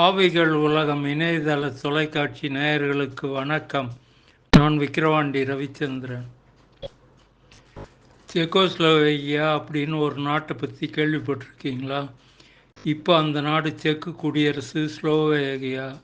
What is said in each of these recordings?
ஆவிகள் உலகம் இணையதள தொலைக்காட்சி நேயர்களுக்கு வணக்கம். நான் விக்கிரவாண்டி ரவிச்சந்திரன். செக்கோஸ்லோவேகியா அப்படின்னு ஒரு நாட்டை பற்றி கேள்விப்பட்டிருக்கீங்களா? இப்போ அந்த நாடு செக்கு குடியரசு ஸ்லோவேகியா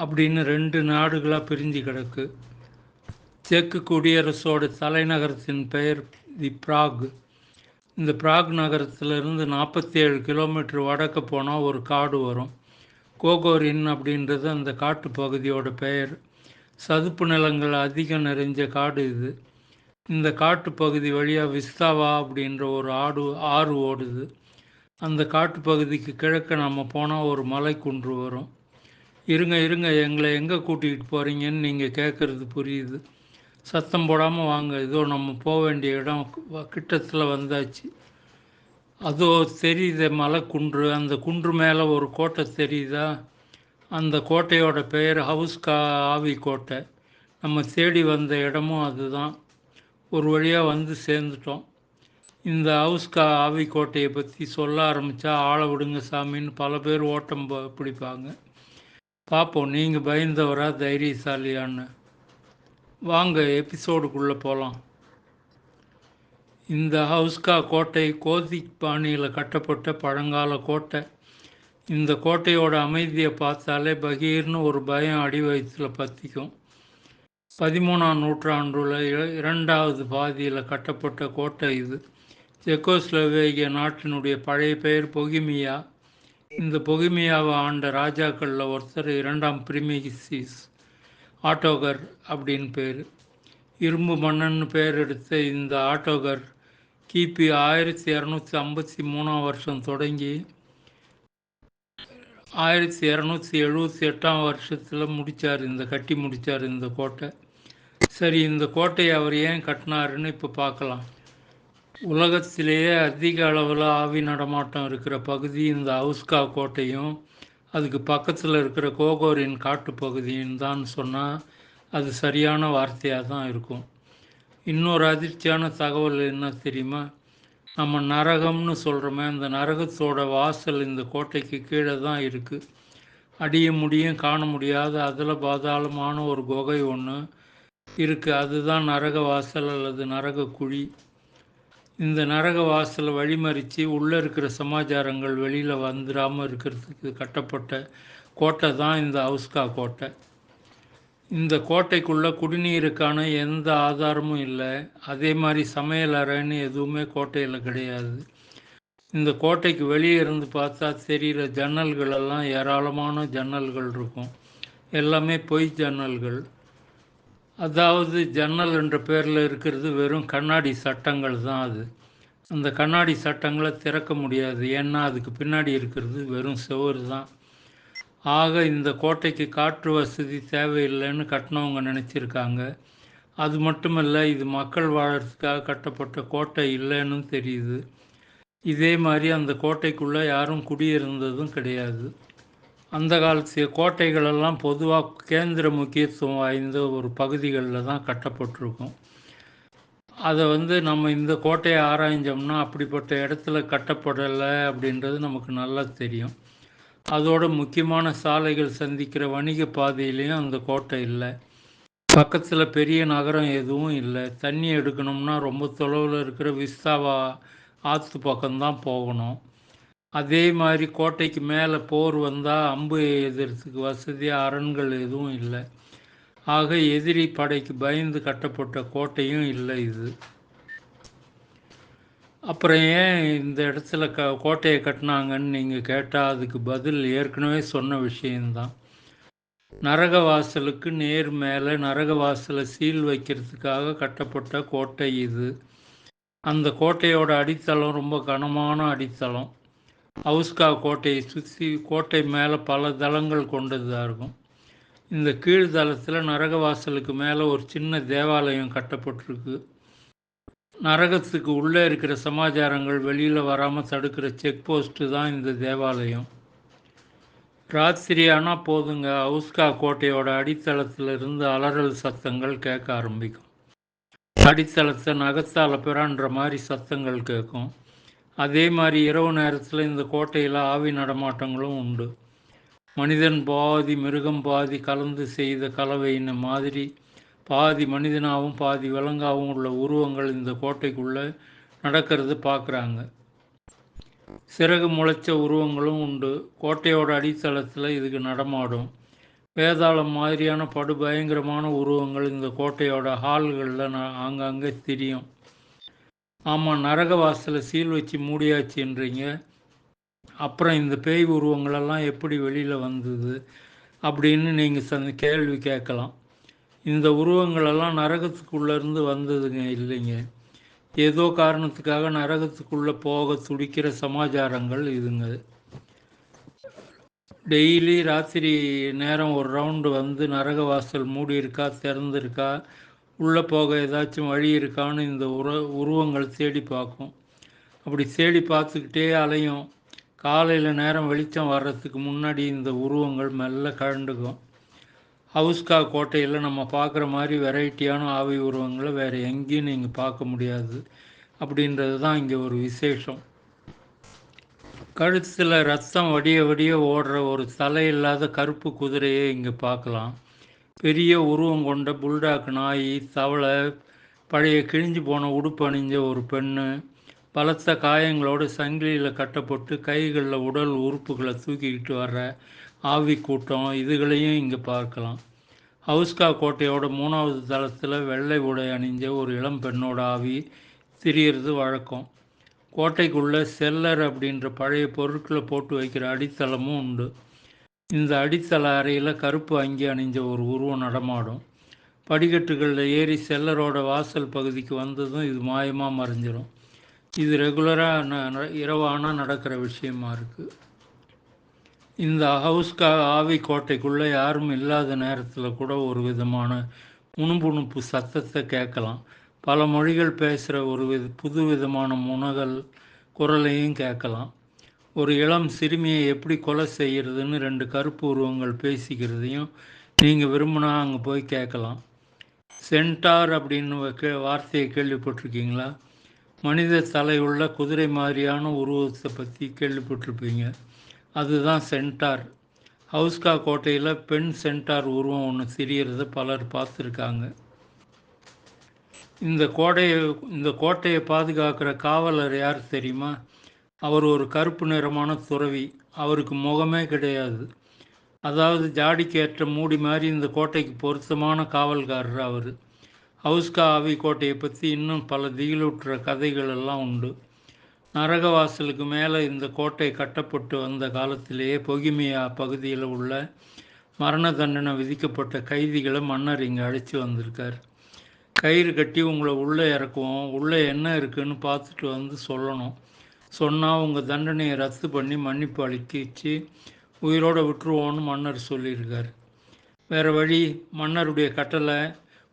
அப்படின்னு ரெண்டு நாடுகளாக பிரிஞ்சு கிடக்கு. செக்கு குடியரசோட தலைநகரத்தின் பெயர் தி பிராக். இந்த பிராக் நகரத்திலிருந்து நாற்பத்தி ஏழு கிலோமீட்டர் வடக்கு போனால் ஒரு காடு வரும். கோகோரின் அப்படின்றது அந்த காட்டு பகுதியோட பெயர். சதுப்பு நிலங்கள் அதிகம் நிறைஞ்ச காடு இது. இந்த காட்டு பகுதி வழியாக விஸ்தாவா அப்படின்ற ஒரு ஆடு ஆறு ஓடுது. அந்த காட்டு பகுதிக்கு கிழக்க நம்ம போனால் ஒரு மலை குன்று வரும். இருங்க இருங்க எங்களை எங்கே கூட்டிகிட்டு போகிறீங்கன்னு நீங்கள் கேட்குறது புரியுது. சத்தம் போடாமல் வாங்க. இதோ நம்ம போக வேண்டிய இடம் கிட்டத்தில் வந்தாச்சு. அதோ தெரியுது மலை குன்று அந்த குன்று மேலே ஒரு கோட்டை தெரியுதா? அந்த கோட்டையோட பெயர் ஹவுஸ்கா ஆவி கோட்டை. நம்ம தேடி வந்த இடமும் அதுதான். ஒரு வழியாக வந்து சேர்ந்துட்டோம். இந்த ஹவுஸ்கா ஆவி கோட்டையை பற்றி சொல்ல ஆரம்பித்தா ஆளை விடுங்க சாமின்னு பல பேர் ஓட்டம் பிடிப்பாங்க. பார்ப்போம் நீங்கள் பயந்தவரா தைரியசாலியான்னு. வாங்க எபிசோடுக்குள்ளே போகலாம் இந்த ஹவுஸ்கா கோட்டை கோதிக் பாணியில் கட்டப்பட்ட பழங்கால கோட்டை. இந்த கோட்டையோட அமைதியை பார்த்தாலே பகீர்னு ஒரு பயம் அடிவயத்தில் பற்றிக்கும் பதிமூணாம் நூற்றாண்டுல இரண்டாவது பாதியில் கட்டப்பட்ட கோட்டை இது. செக்கோஸ்லோவேகிய நாட்டினுடைய பழைய பெயர் பொகிமியா. இந்த பொகிமியாவை ஆண்ட ராஜாக்களில் ஒருத்தர் இரண்டாம் பிரிமிகிசிஸ் ஆட்டோகர் அப்படின்னு பேர். இரும்பு மன்னன் பெயர் எடுத்த இந்த ஆட்டோகர் கிபி ஆயிரத்தி இரநூத்தி ஐம்பத்தி மூணாம் வருஷம் தொடங்கி ஆயிரத்தி இரநூத்தி எழுபத்தி எட்டாம் வருஷத்தில் முடித்தார் இந்த கட்டி முடித்தார் இந்த கோட்டை. சரி இந்த கோட்டையை அவர் ஏன் கட்டினாருன்னு இப்போ பார்க்கலாம். உலகத்திலேயே அதிக அளவில் ஆவி நடமாட்டம் இருக்கிற பகுதி இந்த ஹவுஸ்கா கோட்டையும் அதுக்கு பக்கத்தில் இருக்கிற கோகோரின் காட்டு பகுதியும் தான் சொன்னால் அது சரியான வார்த்தையாக தான் இருக்கும். இன்னொரு அதிர்ச்சியான தகவல் என்ன தெரியுமா? நம்ம நரகம்னு சொல்கிறோமே அந்த நரகத்தோட வாசல் இந்த கோட்டைக்கு கீழே தான் இருக்குது அடிய முடியும் காண முடியாத அதில் பாதாளமான ஒரு குகை ஒன்று இருக்குது அதுதான் நரக வாசல் அல்லது நரக குழி. இந்த நரக வாசலை வழிமறித்து உள்ளே இருக்கிற சமாச்சாரங்கள் வெளியில் வந்துடாமல் இருக்கிறதுக்கு கட்டப்பட்ட கோட்டை தான் இந்த அவுஸ்கா கோட்டை. இந்த கோட்டைக்குள்ளே குடிநீருக்கான எந்த ஆதாரமும் இல்லை. அதே மாதிரி சமையல் அறைன்னு எதுவுமே கோட்டையில் கிடையாது. இந்த கோட்டைக்கு வெளியே இருந்து பார்த்தா தெரிகிற ஜன்னல்களெல்லாம் ஏராளமான ஜன்னல்கள் இருக்கும். எல்லாமே பொய் ஜன்னல்கள். அதாவது ஜன்னல் என்ற பேரில் இருக்கிறது வெறும் கண்ணாடி சட்டங்கள் தான் அது. அந்த கண்ணாடி சட்டங்களை திறக்க முடியாது. ஏன்னா அதுக்கு பின்னாடி இருக்கிறது வெறும் செவரு தான். ஆக இந்த கோட்டைக்கு காற்று வசதி தேவையில்லைன்னு கட்டினவங்க நினச்சிருக்காங்க. அது மட்டுமல்ல இது மக்கள் வாழறதுக்காக கட்டப்பட்ட கோட்டை இல்லைன்னு தெரியுது. இதே மாதிரி அந்த கோட்டைக்குள்ளே யாரும் குடியிருந்ததும் கிடையாது. அந்த காலத்து கோட்டைகளெல்லாம் பொதுவாக கேந்திர முக்கியத்துவம் வாய்ந்த ஒரு பகுதிகளில் தான் கட்டப்பட்டிருக்கும். அதை வந்து நம்ம இந்த கோட்டையை ஆராய்ஞ்சோம்னா அப்படிப்பட்ட இடத்துல கட்டப்படலை அப்படின்றது நமக்கு நல்லா தெரியும். அதோட முக்கியமான சாலைகள் சந்திக்கிற வணிக பாதையிலையும் அந்த கோட்டை இல்லை. பக்கத்தில் பெரிய நகரம் எதுவும் இல்லை. தண்ணி எடுக்கணும்னா ரொம்ப தொலைவில் இருக்கிற விஸ்தாவா ஆற்று பக்கம்தான் போகணும். அதே மாதிரி கோட்டைக்கு மேலே போர் வந்தால் அம்பு எதிர்த்துக்கு வசதியாக அரண்கள் எதுவும் இல்லை. ஆக எதிரி படைக்கு பயந்து கட்டப்பட்ட கோட்டையும் இல்லை இது. அப்புறம் ஏன் இந்த இடத்துல க கோட்டையை கட்டினாங்கன்னு நீங்கள் கேட்டால் அதுக்கு பதில் ஏற்கனவே சொன்ன விஷயந்தான் நரக வாசலுக்கு நேர் மேலே நரக வாசலை சீல் வைக்கிறதுக்காக கட்டப்பட்ட கோட்டை இது. அந்த கோட்டையோட அடித்தளம் ரொம்ப கனமான அடித்தளம். ஹவுஸ்கா கோட்டையை சுற்றி கோட்டை மேலே பல தளங்கள் கொண்டதாக இருக்கும். இந்த கீழ்தளத்தில் நரகவாசலுக்கு மேலே ஒரு சின்ன தேவாலயம் கட்டப்பட்டிருக்கு. நரகத்துக்கு உள்ளே இருக்கிற சமாச்சாரங்கள் வெளியில் வராமல் தடுக்கிற செக் போஸ்ட்டு தான் இந்த தேவாலயம். ராத்திரி ஆனால் போதுங்க. அவுஸ்கா கோட்டையோட அடித்தளத்தில் இருந்து அலறல் சத்தங்கள் கேட்க ஆரம்பிக்கும். அடித்தளத்தை நகத்தால் பிறான்ற மாதிரி சத்தங்கள் கேட்கும். அதே மாதிரி இரவு நேரத்தில் இந்த கோட்டையில் ஆவி நடமாட்டங்களும் உண்டு. மனிதன் பாதி மிருகம் பாதி கலந்து செய்த கலவையின் மாதிரி பாதி மனிதனாகவும் பாதி விலங்காகவும் உள்ள உருவங்கள் இந்த கோட்டைக்குள்ளே நடக்கிறது பார்க்குறாங்க. சிறகு முளைச்ச உருவங்களும் உண்டு. கோட்டையோட அடித்தளத்தில் இதுக்கு நடமாடும். வேதாளம் மாதிரியான படு பயங்கரமான உருவங்கள் இந்த கோட்டையோட ஹால்களில் நான் ஆங்காங்கே தெரியும். ஆமாம் நரகவாசலில் சீல் வச்சு மூடியாச்சுன்றீங்க அப்புறம் இந்த பேய் உருவங்களெல்லாம் எப்படி வெளியில் வந்தது அப்படின்னு நீங்கள் சந்த கேள்வி கேட்கலாம். இந்த உருவங்களெல்லாம் நரகத்துக்குள்ளேருந்து வந்ததுங்க இல்லைங்க. ஏதோ காரணத்துக்காக நரகத்துக்குள்ளே போக துடிக்கிற சமாச்சாரங்கள் இதுங்க. டெய்லி ராத்திரி நேரம் ஒரு ரவுண்டு வந்து நரக வாசல் மூடி இருக்கா திறந்துருக்கா உள்ளே போக ஏதாச்சும் வழி இருக்கான்னு இந்த உர உருவங்கள் தேடி பார்க்கும். அப்படி தேடி பார்த்துக்கிட்டே அலையும். காலையில் நேரம் வெளிச்சம் வர்றதுக்கு முன்னாடி இந்த உருவங்கள் மெல்ல கழண்டுக்கும். ஹவுஸ்கா கோட்டையில் நம்ம பார்க்குற மாதிரி வெரைட்டியான ஆவி உருவங்களை வேறு எங்கேயும் நீங்கள் பார்க்க முடியாது. அப்படின்றது தான் இங்கே ஒரு விசேஷம். கழுத்தில் ரத்தம் வடிய வடிய ஓடுற ஒரு தலை இல்லாத கருப்பு குதிரையை இங்கே பார்க்கலாம். பெரிய உருவம் கொண்ட புல்டாக் நாய் தவளை பழைய கிழிஞ்சு போன உடுப்பு அணிஞ்ச ஒரு பெண்ணு பலத்த காயங்களோடு சங்கிலியில் கட்டப்பட்டு கைகளில் உடல் உறுப்புகளை தூக்கிக்கிட்டு வர்ற ஆவி கூட்டம் இதுகளையும் இங்கே பார்க்கலாம். ஹவுஸ்கா கோட்டையோட மூணாவது தளத்தில் வெள்ளை உடை அணிஞ்ச ஒரு இளம் பெண்ணோட ஆவி திரியறது வழக்கம். கோட்டைக்குள்ளே செல்லர் அப்படின்ற பழைய பொருட்களை போட்டு வைக்கிற அடித்தளமும் உண்டு. இந்த அடித்தள அறையில் கருப்பு அங்கி அணிஞ்ச ஒரு உருவம் நடமாடும். படிக்கட்டுகளில் ஏறி செல்லரோட வாசல் பகுதிக்கு வந்ததும் இது மாயமாக மறைஞ்சிடும் இது ரெகுலராக இரவானால் நடக்கிற விஷயமா இருக்குது இந்த ஹவுஸ்கா ஆவி கோட்டைக்குள்ளே யாரும் இல்லாத நேரத்தில் கூட ஒரு விதமான உணுப்புணுப்பு சத்தத்தை கேட்கலாம். பல மொழிகள் பேசுகிற ஒரு வித புது விதமான முனகல் குரலையும் கேட்கலாம். ஒரு இளம் சிறுமியை எப்படி கொலை செய்கிறதுன்னு ரெண்டு கருப்பு உருவங்கள் பேசிக்கிறதையும் நீங்கள் விரும்பினா அங்கே போய் கேட்கலாம். சென்டார் அப்படின்னு கே வார்த்தையை கேள்விப்பட்டிருக்கீங்களா? மனித தலையுள்ள குதிரை மாதிரியான உருவத்தை பற்றி கேள்விப்பட்டிருப்பீங்க. அதுதான் சென்டார். ஹவுஸ்கா கோட்டையில் பெண் சென்டார் உருவம் ஒன்று திரியறத பலர் பார்த்துருக்காங்க. இந்த கோட்டையை இந்த கோட்டையை பாதுகாக்கிற காவலர் யார் தெரியுமா? அவர் ஒரு கருப்பு நிறமான துறவி. அவருக்கு முகமே கிடையாது. அதாவது ஜாடிக்கு ஏற்ற மூடி மாதிரி இந்த கோட்டைக்கு பொருத்தமான காவல்காரர் அவர். ஹவுஸ்கா ஆவி கோட்டையை பற்றி இன்னும் பல திகிலூட்டுற கதைகள் எல்லாம் உண்டு. நரகவாசலுக்கு மேலே இந்த கோட்டை கட்டப்பட்டு வந்த காலத்திலேயே பொகிமியா பகுதியில் உள்ள மரண தண்டனை விதிக்கப்பட்ட கைதிகளை மன்னர் இங்கே அழைச்சி வந்திருக்கார். கயிறு கட்டி உங்களை உள்ளே இறக்குவோம். உள்ளே என்ன இருக்குன்னு பார்த்துட்டு வந்து சொல்லணும். சொன்னால் உங்கள் தண்டனையை ரத்து பண்ணி மன்னிப்பு அளிக்கிச்சு உயிரோடு விட்டுருவோன்னு மன்னர் சொல்லியிருக்கார். வேறு வழி மன்னருடைய கட்டளை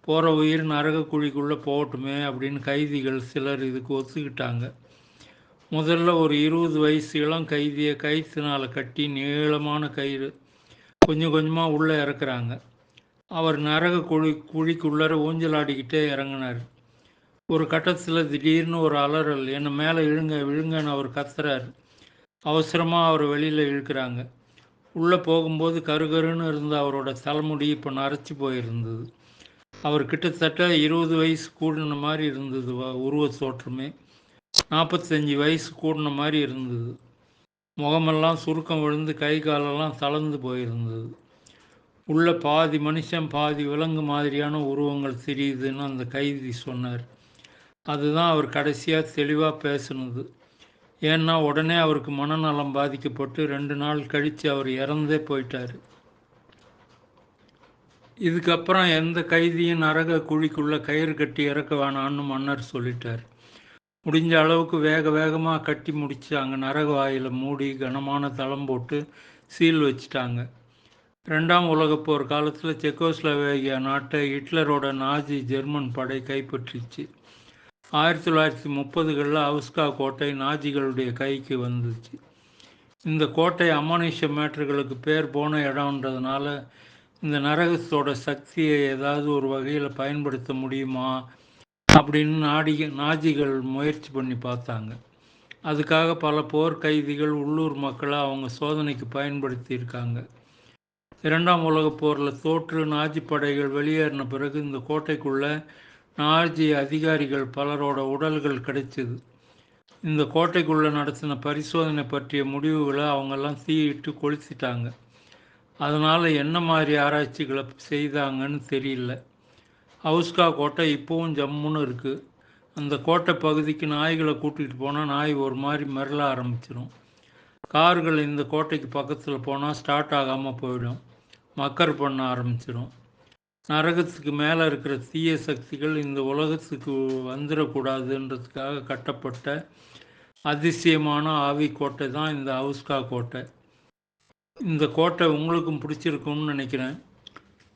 போகிற உயிர் நரக குழிக்குள்ளே போகட்டுமே அப்படின்னு கைதிகள் சிலர் இதுக்கு ஒத்துக்கிட்டாங்க. முதல்ல ஒரு இருபது வயசு இளம் கைதியை கயிற்றுனால் கட்டி நீளமான கயிறு கொஞ்சம் கொஞ்சமாக உள்ளே இறக்குறாங்க. அவர் நரக குழி குழிக்குள்ளர ஊஞ்சலாடிக்கிட்டே இறங்கினார். ஒரு கட்டத்தில் திடீர்னு ஒரு அலறல் என்னை மேலே இழுங்க விழுங்கன்னு அவர் கத்துறார். அவசரமாக அவர் வெளியில் இழுக்கிறாங்க. உள்ளே போகும்போது கருகருன்னு இருந்த அவரோட தலைமுடி இப்போ நரைச்சி போயிருந்தது. அவர் கிட்டத்தட்ட இருபது வயசு கூடின மாதிரி இருந்தது உருவ தோற்றமே நாற்பத்தஞ்சி வயசு கூடின மாதிரி இருந்தது. முகமெல்லாம் சுருக்கம் விழுந்து கை காலெல்லாம் தளர்ந்து போயிருந்தது. உள்ள பாதி மனுஷன் பாதி விலங்கு மாதிரியான உருவங்கள் தெரியுதுன்னு அந்த கைதி சொன்னார். அதுதான் அவர் கடைசியாக தெளிவாக பேசுனது. ஏன்னா உடனே அவருக்கு மனநலம் பாதிக்கப்பட்டு ரெண்டு நாள் கழித்து அவர் இறந்தே போயிட்டார். இதுக்கப்புறம் எந்த கைதியும் நரக குழிக்குள்ளே கயிறு கட்டி இறக்க வேணான்னு மன்னர் சொல்லிட்டார். முடிஞ்ச அளவுக்கு வேக வேகமாக கட்டி முடிச்சாங்க நரக வாயில் மூடி கனமான தளம் போட்டு சீல் வச்சுட்டாங்க. ரெண்டாம் உலகப் போர் காலத்தில் செக்கோஸ்லோவேகியா நாட்டை ஹிட்லரோட நாஜி ஜெர்மன் படை கைப்பற்றிச்சு. ஆயிரத்தி தொள்ளாயிரத்தி முப்பதுகளில் அவுஸ்கா கோட்டை நாஜிகளுடைய கைக்கு வந்துச்சு. இந்த கோட்டை அமானுஷ மேட்டர்களுக்கு பேர் போன இடம்ன்றதுனால இந்த நரகத்தோட சக்தியை ஏதாவது ஒரு வகையில் பயன்படுத்த முடியுமா? அப்படின்னு நாடி நாஜிகள் முயற்சி பண்ணி பார்த்தாங்க. அதுக்காக பல போர் கைதிகள் உள்ளூர் மக்களை அவங்க சோதனைக்கு பயன்படுத்தியிருக்காங்க இரண்டாம் உலகப் போரில் தோற்று நாஜி படைகள் வெளியேறின பிறகு இந்த கோட்டைக்குள்ளே நாஜி அதிகாரிகள் பலரோட உடல்கள் கிடைச்சிது. இந்த கோட்டைக்குள்ளே நடத்தின பரிசோதனை பற்றிய முடிவுகளை அவங்கெல்லாம் தீயிட்டு கொளுத்திட்டாங்க. அதனால் என்ன மாதிரி ஆராய்ச்சிகளை செய்தாங்கன்னு தெரியல. ஹவுஸ்கா கோட்டை இப்போவும் ஜம்முன்னு இருக்குது அந்த கோட்டை பகுதிக்கு நாய்களை கூட்டிகிட்டு போனால் நாய் ஒரு மாதிரி மிரள ஆரம்பிச்சிடும் கார்கள் இந்த கோட்டைக்கு பக்கத்தில் போனால் ஸ்டார்ட் ஆகாமல் போயிடும். மக்கர் பண்ண ஆரம்பிச்சிடும் நரகத்துக்கு மேலே இருக்கிற தீய சக்திகள் இந்த உலகத்துக்கு வந்துடக்கூடாதுன்றதுக்காக கட்டப்பட்ட அதிசயமான ஆவி கோட்டை தான் இந்த ஹவுஸ்கா கோட்டை. இந்த கோட்டை உங்களுக்கும் பிடிச்சிருக்கும்னு நினைக்கிறேன்.